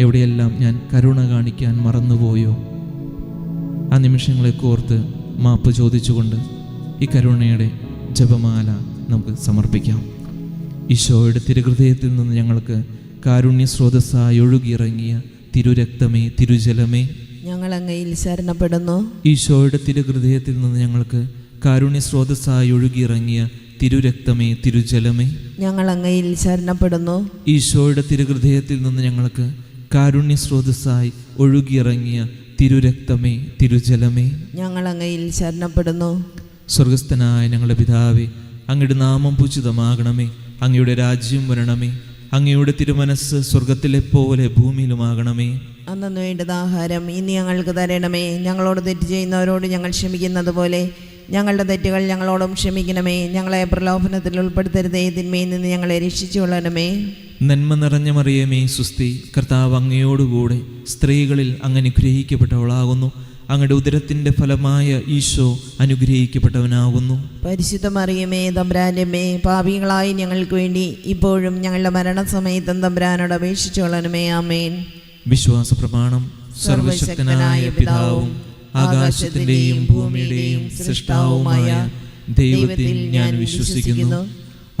എവിടെയെല്ലാം ഞാൻ കരുണ കാണിക്കാൻ മറന്നുപോയോ? ആ നിമിഷങ്ങളെ കോർത്ത് മാപ്പ് ചോദിച്ചുകൊണ്ട് ഈ കരുണയുടെ ജപമാല നമുക്ക് സമർപ്പിക്കാം. ഈശോയുടെ തിരുഹൃദയത്തിൽ നിന്ന് ഞങ്ങൾക്ക് കാരുണ്യ സ്രോതസ്സായി ഒഴുകിയിറങ്ങിയ തിരുരക്തമേ തിരുജലമേ. ഞങ്ങൾ അങ്ങയിൽ ശരണപ്പെടുന്നു. ഈശോയുടെ തിരുഹൃദയത്തിൽ നിന്ന് ഞങ്ങൾക്ക് കാരുണ്യ സ്രോതസ്സായി ഒഴുകിയിറങ്ങിയ തിരുരക്തമേ തിരുജലമേ. ഞങ്ങൾ അങ്ങയിൽ ശരണപ്പെടുന്നു. ഈശോയുടെ തിരുഹൃദയത്തിൽ നിന്ന് ഞങ്ങൾക്ക് കാരുണ്യ സ്രോതസ്സായി ഒഴുകിയിറങ്ങിയ തിരുരക്തമേ തിരുജലമേ. ഞങ്ങൾ അങ്ങയിൽ ശരണപ്പെടുന്നു. സ്വർഗസ്ഥനായ ഞങ്ങളുടെ പിതാവേ അങ്ങയുടെ നാമം പൂജിതമാകണമേ അങ്ങയുടെ രാജ്യം വരണമേ അങ്ങയുടെ തിരുമനസ് സ്വർഗത്തിലെ പോലെ ഭൂമിയിലുമാകണമേ. അന്നു വേണ്ടത് ആഹാരം ഇനി ഞങ്ങൾക്ക് തരണമേ. ഞങ്ങളോട് തെറ്റ് ചെയ്യുന്നവരോട് ഞങ്ങൾ ക്ഷമിക്കുന്നത് പോലെ ഞങ്ങളുടെ തെറ്റുകൾ ഞങ്ങളോടും ക്ഷമിക്കണമേ. ഞങ്ങളെ പ്രലോഭനത്തിൽ ഉൾപ്പെടുത്തരുതേ തിന്മയിൽ നിന്ന് ഞങ്ങളെ രക്ഷിച്ചു കൊള്ളണമേ നന്മ നിറഞ്ഞ മറിയമേ സുസ്തി കർത്താവ് അങ്ങയോടുകൂടെ സ്ത്രീകളിൽ അങ്ങ് അനുഗ്രഹിക്കപ്പെട്ടവളാകുന്നു. അങ്ങയുടെ ഉദരത്തിന്റെ ഫലമായ ഈശോ അനുഗ്രഹിക്കപ്പെട്ടവനാകുന്നു. പരിശുദ്ധ മറിയമേ തമ്പ്രാന്റെമ്മേ പാപികളായി ഞങ്ങൾക്ക് വേണ്ടി ഇപ്പോഴും ഞങ്ങളുടെ മരണസമയത്തും തമ്പ്രാനോട് അപേക്ഷിച്ചോളനുമേ ആമേൻ. വിശ്വാസ പ്രമാണം സർവശക്തനായ പിതാവും ആകാശത്തിന്റെയും ഭൂമിയുടെയും സൃഷ്ടാവുമായ ദൈവത്തിൽ ഞാൻ വിശ്വസിക്കുന്നു.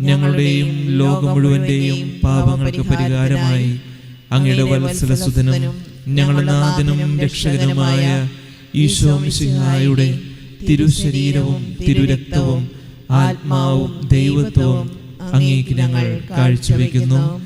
ഞങ്ങളുടെയും ലോകം മുഴുവന്റെയും പാപങ്ങൾക്ക് പരിഹാരമായി അങ്ങയുടെ വത്സലസുതനും ഞങ്ങളുടെ നാഥനും രക്ഷകനുമായ ഈശോ മിശിഹായുടെ തിരുശരീരവും തിരുരക്തവും ആത്മാവും ദൈവത്വവും അങ്ങേക്ക് ഞങ്ങൾ കാഴ്ചവെക്കുന്നു.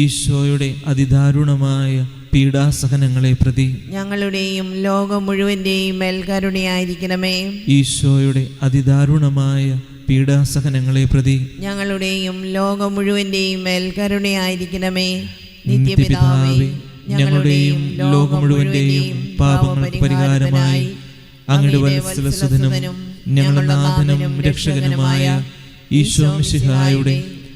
ഈശോയുടെ അതിദാരുണമായ പീഡാസഹനങ്ങളെ പ്രതി ഞങ്ങളുടെയും ലോകം മുഴുവന്റെയും മേൽ കരുണയായിരിക്കണമേ. ഈശോയുടെ അതിദാരുണമായ പീഡാസഹനങ്ങളെ പ്രതി ഞങ്ങളുടെയും ലോകം മുഴുവന്റെയും മേൽ കരുണയായിരിക്കണമേ. നിത്യപിതാവേ ഞങ്ങളുടെയും ലോകം മുഴുവന്റെയും പാപങ്ങൾക്ക് പരിഹാരമായി അങ്ങയുടെ വത്സലസുധനും ഞങ്ങളുടെ നാഥനും രക്ഷകനുമായ ഈശോ മിശിഹായുടെ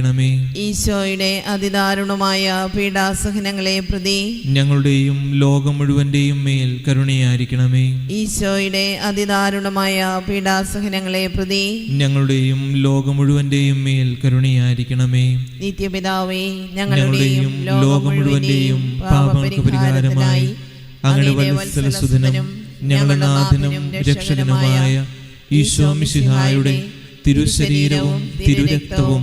കരുണയായിരിക്കണമേ ഈശോയുടെ അതിദാരുണമായ പീഡാസഹനങ്ങളെ പ്രതി ഞങ്ങളുടെയും ലോകം മുഴുവന്റെയും മേൽ കരുണയായിരിക്കണമേ. ഈശോയുടെ അതിദാരുണമായ പീഡാസഹനങ്ങളെ പ്രതി ഞങ്ങളുടെയും ലോകം മുഴുവന്റെയും മേൽ കരുണയായിരിക്കണമേ. നിത്യപിതാവേ ഞങ്ങളുടെയും ലോകം മുഴുവന്റെയും പാപങ്ങൾക്ക് പരിഹാരമായി അങ്ങനെ വത്സലസുധനും ഞങ്ങളുടെ നാഥനും രക്ഷകനുമായ ഈശോ മിശിഹായുടെ തിരുശരീരവും തിരുരക്തവും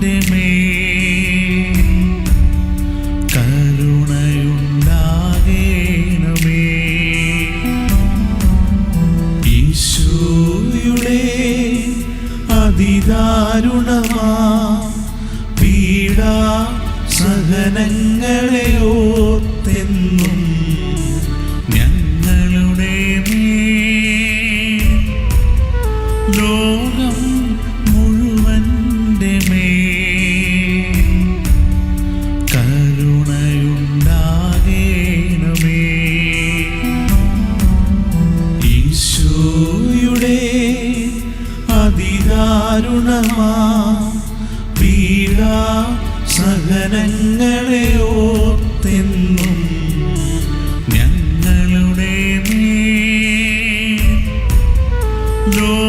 മുഴുവന്റെ മേൽ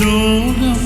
no, no.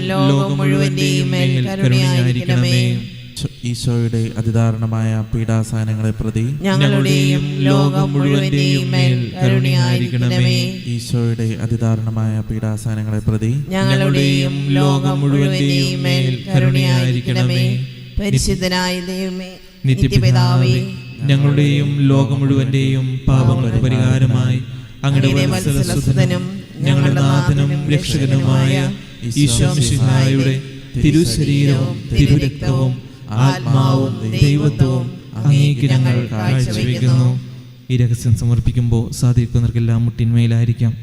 ലോകം മുഴുവന്റെയും മേൽ കരുണയായിരിക്കണമേ. ഈശോയുടെ അതിദാരണമായ പീഡാസാനങ്ങളെ പ്രതി ഞങ്ങളുടെയും ലോകം മുഴുവന്റെയും മേൽ കരുണയായിരിക്കണമേ. ഈശോയുടെ അതിദാരണമായ പീഡാസഹനങ്ങളെ പ്രതി ഞങ്ങളുടെയും ലോകം മുഴുവന്റെയും മേൽ കരുണയായിരിക്കണമേ. പരിശുദ്ധനായ ദൈവമേ നിത്യപിതാവേ ഞങ്ങളുടെയും ലോകം മുഴുവന്റെയും പാപങ്ങൾക്ക് പരിഹാരമായി അങ്ങയുടെ ഞങ്ങളുടെ നാഥനും രക്ഷകനുമായ ഈശോ മിശിഹായുടെ തിരുശരീരവും തിരുരക്തവും ആത്മാവും ദൈവത്വവും അങ്ങേക്ക് ഞങ്ങൾ കാഴ്ചവെക്കുന്നു. ഈ രഹസ്യം സമർപ്പിക്കുമ്പോൾ സാധിക്കുന്നവർക്കെല്ലാം മുട്ടിന്മേലായിരിക്കാം.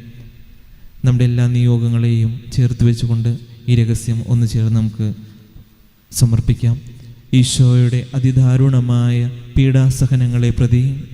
നമ്മുടെ എല്ലാ നിയോഗങ്ങളെയും ചേർത്ത് വെച്ചുകൊണ്ട് ഈ രഹസ്യം ഒന്ന് ചേർന്ന് നമുക്ക് സമർപ്പിക്കാം. ഈശോയുടെ അതിദാരുണമായ പീഡാസഹനങ്ങളെ പ്രതി